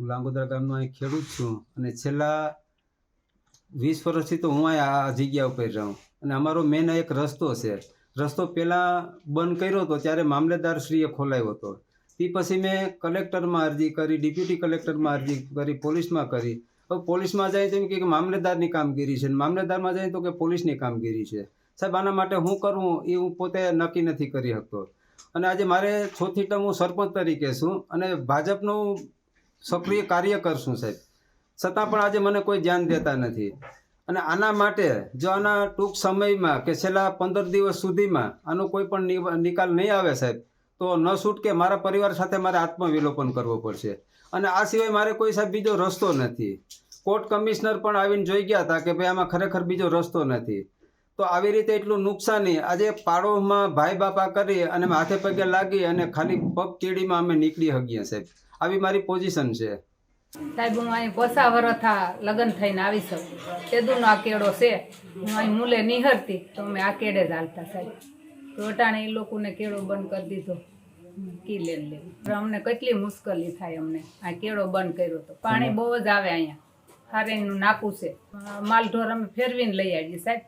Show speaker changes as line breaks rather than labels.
હું લાંગોદરા ગામનો અહીં ખેડૂત છું અને છેલ્લા વીસ વર્ષથી તો હું અહીં આ જગ્યા ઉપર રહું. અને અમારો મેન એક રસ્તો છે. રસ્તો પહેલાં બંધ કર્યો હતો ત્યારે મામલેદારશ્રીએ ખોલાવ્યો હતો. તે પછી મેં કલેક્ટરમાં અરજી કરી, ડેપ્યુટી કલેક્ટરમાં અરજી કરી, પોલીસમાં કરી. હવે પોલીસમાં જાય તો એમ કે મામલેદારની કામગીરી છે. મામલેદારમાં જાય તો કે પોલીસની કામગીરી છે. સાહેબ, આના માટે હું કરવું એ હું પોતે નક્કી નથી કરી શકતો. અને આજે મારે ચોથી ટર્મ હું સરપંચ તરીકે છું અને ભાજપનું સક્રિય કાર્ય કરશું સાહેબ. છતાં પણ આજે મને કોઈ ધ્યાન દેતા નથી. અને આના માટે જો આના ટૂંક સમયમાં કે છેલ્લા પંદર દિવસ સુધીમાં આનો કોઈ પણ નિકાલ નહીં આવે સાહેબ, તો ન છૂટકે મારા પરિવાર સાથે મારે આત્મવિલોપન કરવો પડશે. અને આ સિવાય મારે કોઈ સાહેબ બીજો રસ્તો નથી. કોર્ટ કમિશનર પણ આવીને જોઈ ગયા હતા કે ભાઈ આમાં ખરેખર બીજો રસ્તો નથી. તો આવી રીતે એટલું નુકસાની આજે પાડોમાં ભાઈ બાપા કરી અને હાથે પગે લાગી અને ખાલી પગ કેડીમાં અમે નીકળી શકીએ સાહેબ. આવી મારી પોઝિશન છે.
સાહેબ હું અહીં પોસા વરથા લગ્ન થઈને આવી શકું તેદુનો આ કેડો છે હું અહીં મૂલે નિહરતી તો અમે આ કેડે જ હાલતા સાહેબ. તો એ લોકોને કેળો બંધ કરી દીધો. કી લે લે અમને કેટલી મુશ્કેલી થાય અમને. આ કેળો બંધ કર્યો તો. પાણી બહુ જ આવે અહીંયા. હારેનું નાકું છે. માલઢોર અમે ફેરવીને લઈ આવીએ સાહેબ.